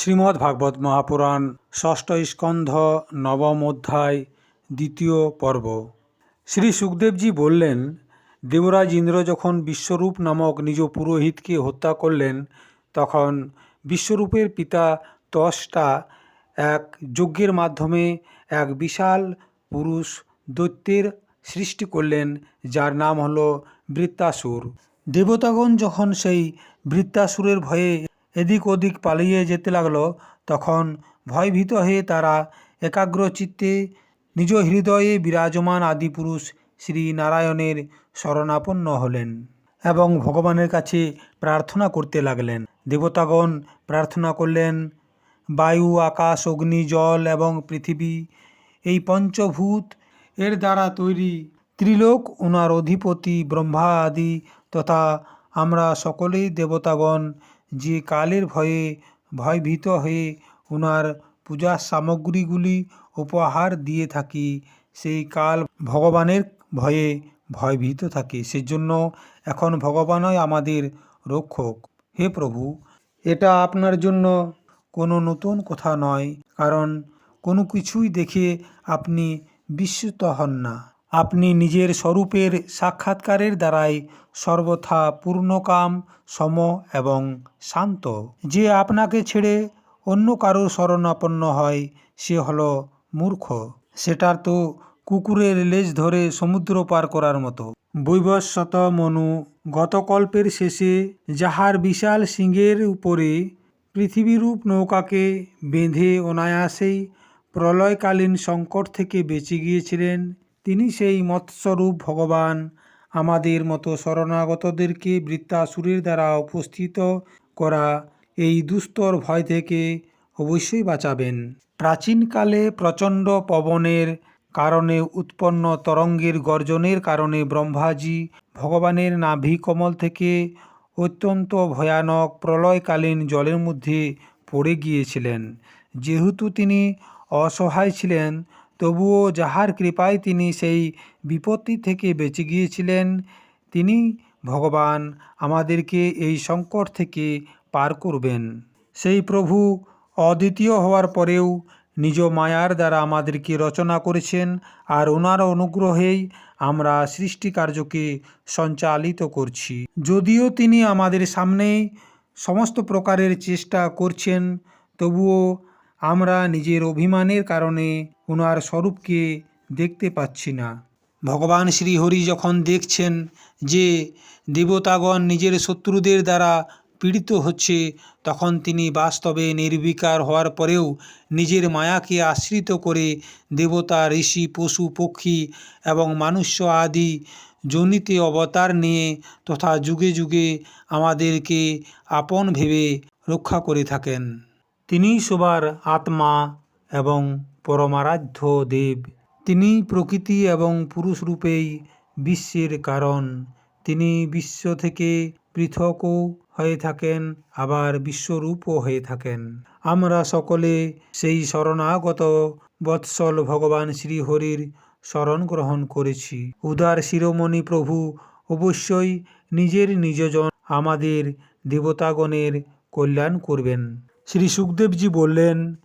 শ্রীমদ্ ভাগবত মহাপুরাণ ষষ্ঠ স্কন্ধ নবম অধ্যায় দ্বিতীয় পর্ব। শ্রী সুখদেবজি বললেন, দেবরাজ ইন্দ্র যখন বিশ্বরূপ নামক নিজ পুরোহিতকে হত্যা করলেন, তখন বিশ্বরূপের পিতা তষ্টা এক যজ্ঞের মাধ্যমে এক বিশাল পুরুষ দৈত্যের সৃষ্টি করলেন, যার নাম হল বৃত্তাসুর। দেবতাগণ যখন সেই বৃত্তাসুরের ভয়ে এদিক ওদিক পালিয়ে যেতে লাগল, তখন ভয়ভীত হয়ে তারা একাগ্র চিত্তে নিজ হৃদয়ে বিরাজমান আদিপুরুষ শ্রী নারায়ণের শরণাপন্ন হলেন এবং ভগবানের কাছে প্রার্থনা করতে লাগলেন। দেবতাগণ প্রার্থনা করলেন, বায়ু, আকাশ, অগ্নি, জল এবং পৃথিবী, এই পঞ্চভূত, এর দ্বারা তৈরি ত্রিলোক ওনার অধিপতি, ব্রহ্মা আদি, তথা আমরা সকলেই দেবতাগণ যে কালের ভয়ে ভয়ভীত হয়ে ওনার পূজার সামগ্রীগুলি উপহার দিয়ে থাকি, সেই কাল ভগবানের ভয়ে ভয়ভীত থাকে। সেজন্য এখন ভগবানই আমাদের রক্ষক। হে প্রভু, এটা আপনার জন্য কোনো নতুন কথা নয়, কারণ কোনো কিছুই দেখে আপনি বিস্মিত হন না। আপনি নিজের স্বরূপের সাক্ষাৎকারের দ্বারাই সর্বথা পূর্ণকাম, সম এবং শান্ত। যে আপনাকে ছেড়ে অন্য কারোর শরণাপন্ন হয়, সে হলো মূর্খ। সেটার তো কুকুরের লেজ ধরে সমুদ্র পার করার মতো। বৈবস্বত মনু গতকল্পের শেষে যাহার বিশাল সিংহের উপরে পৃথিবীরূপ নৌকাকে বেঁধে অনায়াসেই প্রলয়কালীন সংকট থেকে বেঁচে গিয়েছিলেন তিনি সেই মৎস্যরূপ ভগবান। আমাদের মতো শরণাগতদেরকে বৃত্তাসুরের দ্বারা উপস্থিত করা এই দুস্তর ভয় থেকে অবশ্যই বাঁচাবেন। প্রাচীনকালে প্রচণ্ড পবনের কারণে উৎপন্ন তরঙ্গের গর্জনের কারণে ব্রহ্মাজি ভগবানের নাভি কমল থেকে অত্যন্ত ভয়ানক প্রলয়কালীন জলের মধ্যে পড়ে গিয়েছিলেন। যেহেতু তিনি অসহায় ছিলেন তবুও যাহার কৃপায় তিনি সেই বিপত্তি থেকে বেঁচে গিয়েছিলেন, তিনি ভগবান আমাদেরকে এই সংকট থেকে পার করবেন। সেই প্রভু অদ্বিতীয় হওয়ার পরেও নিজ মায়ার দ্বারা আমাদেরকে রচনা করেছেন আর ওনার অনুগ্রহেই আমরা সৃষ্টি কার্যকে সঞ্চালিত করছি। যদিও তিনি আমাদের সামনে সমস্ত প্রকারের চেষ্টা করছেন, তবুও আমরা নিজের অভিমানের কারণে ওনার স্বরূপকে দেখতে পাচ্ছি না। ভগবান শ্রীহরি যখন দেখছেন যে দেবতাগণ নিজের শত্রুদের দ্বারা পীড়িত হচ্ছে, তখন তিনি বাস্তবে নির্বিকার হওয়ার পরেও নিজের মায়াকে আশ্রিত করে দেবতা, ঋষি, পশু, পক্ষী এবং মানুষ্য আদি জনিতে অবতার নিয়ে তথা যুগে যুগে আমাদেরকে আপন ভেবে রক্ষা করে থাকেন। তিনিই সবার আত্মা এবং পরমারাধ্য দেব। তিনি প্রকৃতি এবং পুরুষ রূপেই বিশ্বের কারণ। তিনি বিশ্ব থেকে পৃথকও হয়ে থাকেন, আবার বিশ্বরূপও হয়ে থাকেন। আমরা সকলে সেই শরণাগত বৎসল ভগবান শ্রীহরির শরণ গ্রহণ করেছি। উদার শিরোমণি প্রভু অবশ্যই নিজের নিজজন আমাদের দেবতাগণের কল্যাণ করবেন। শ্রী সুখদেবজি বললেন,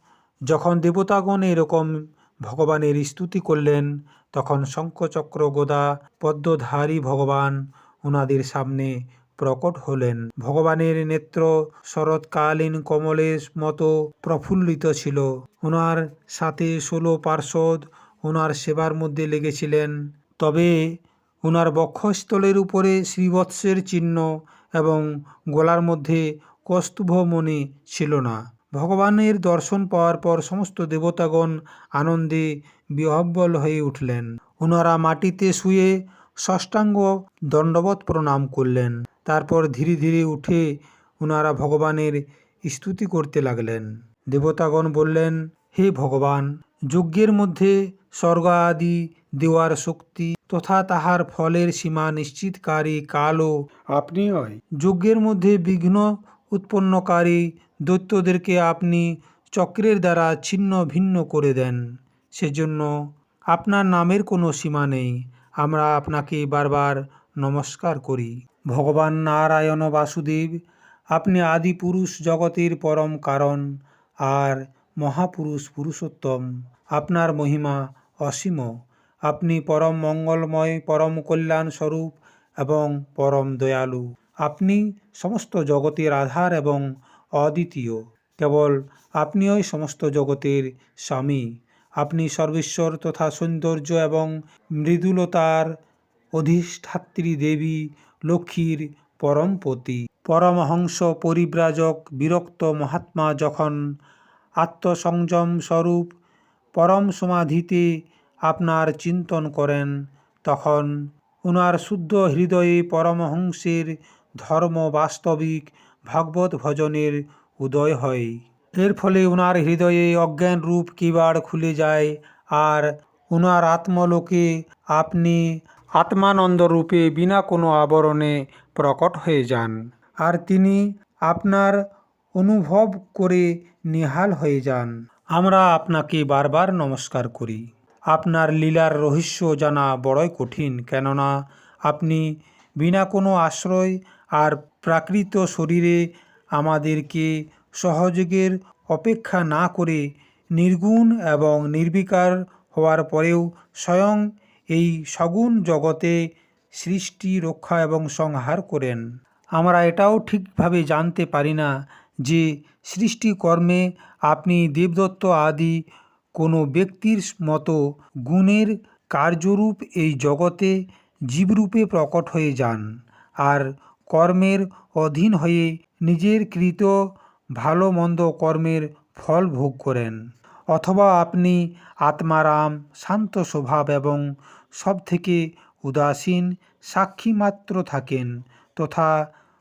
যখন দেবতাগণ এরকম ভগবানের স্তুতি করলেন, তখন শঙ্খচক্র গোদা পদ্মধারী ভগবান ওনাদের সামনে প্রকট হলেন। ভগবানের নেত্র শরৎকালীন কমলের মতো প্রফুল্লিত ছিল। ওনার সাথে ষোলো পার্ষদ ওনার সেবার মধ্যে লেগেছিলেন। তবে ওনার বক্ষস্থলের উপরে শ্রীবৎসের চিহ্ন এবং গলার মধ্যে কস্তুভমণি ছিল না। ভগবানের দর্শন পাওয়ার পর সমস্ত দেবতাগণ আনন্দে বিহব্বল হয়ে উঠলেন। ওনারা মাটিতে শুয়ে ষষ্ঠাঙ্গ দণ্ডবত প্রণাম করলেন। তারপর ধীরে ধীরে উঠে ওনারা ভগবানের স্তুতি করতে লাগলেন। দেবতাগণ বললেন হে ভগবান যজ্ঞের মধ্যে স্বর্গ আদি দেওয়ার শক্তি তথা তাহার ফলের সীমা নিশ্চিতকারী কালও আপনি হয় যজ্ঞের মধ্যে বিঘ্ন উৎপন্নকারী দৈত্যদেরকে আপনি চক্রের দ্বারা ছিন্ন ভিন্ন করে দেন। সেজন্য আপনার নামের কোনো সীমা নেই। আমরা আপনাকে বারবার নমস্কার করি। ভগবান নারায়ণ বাসুদেব, আপনি আদি পুরুষ জগতের পরম কারণ আর মহাপুরুষ পুরুষোত্তম। আপনার মহিমা অসীম। আপনি পরম মঙ্গলময়, পরম কল্যাণ স্বরূপ এবং পরম দয়ালু। আপনি সমস্ত জগতের আধার এবং অদ্বিতীয়। কেবল আপনিই সমস্ত জগতের স্বামী। আপনি সর্বেশ্বর তথা সৌন্দর্য এবং মৃদুলতার অধিষ্ঠাত্রী দেবী লক্ষ্মীর পরমপতি পরমহংস, পরিব্রাজক, বিরক্ত মহাত্মা যখন আত্মসংযম স্বরূপ পরম সমাধিতে আপনার চিন্তন করেন, তখন ওনার শুদ্ধ হৃদয়ে পরমহংসের ধর্ম বাস্তবিক ভগবত ভজনের উদয় হয়। এর ফলে ওনার হৃদয়ে অজ্ঞান রূপ কিবাড় খুলে যায় আর ওনার আত্মলোকে আপনি আত্মানন্দ রূপে বিনা কোনো আবরণে প্রকট হয়ে যান আর তিনি আপনার অনুভব করে নিহাল হয়ে যান। আমরা আপনাকে বারবার নমস্কার করি। আপনার লীলার রহস্য জানা বড়ই কঠিন কেননা আপনি বিনা কোনো আশ্রয় আর প্রাকৃত শরীরে আমাদেরকে সহযোগের অপেক্ষা না করে নির্গুণ এবং নির্বিকার হওয়ার পরেও স্বয়ং এই সগুণ জগতে সৃষ্টি, রক্ষা এবং সংহার করেন। আমরা এটাও ঠিকভাবে জানতে পারি না যে সৃষ্টিকর্মে আপনি দেবদত্ত আদি কোনো ব্যক্তির মতো গুণের কার্যরূপ এই জগতে জীবরূপে প্রকট হয়ে যান। আর কর্মের অধীন হয়ে নিজের কৃত ভালো মন্দ কর্মের ফল ভোগ করেন। অথবা আপনি আত্মারাম, শান্ত স্বভাব এবং সব থেকে উদাসীন সাক্ষী মাত্র থাকেন তথা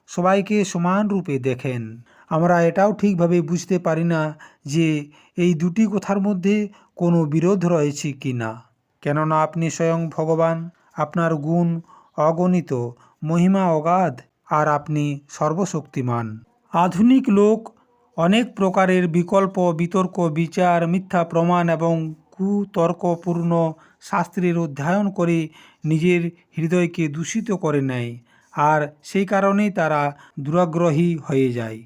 সবাইকে সমান রূপে দেখেন। আমরা এটাও ঠিকভাবে বুঝতে পারি না যে এই দুটি কথার মধ্যে কোনো বিরোধ রয়েছে কি না। কেননা আপনি স্বয়ং ভগবান, আপনার গুণ অগণিত, মহিমা অগাধ আর আপনি সর্বশক্তিমান। আধুনিক লোক অনেক প্রকারের বিকল্প, বিতর্ক, বিচার, মিথ্যা প্রমাণ এবং কুতর্কপূর্ণ শাস্ত্রের অধ্যয়ন করে নিজের হৃদয়কে দূষিত করে নেয়। আর সেই কারণেই তারা দুরাগ্রহী হয়ে যায়।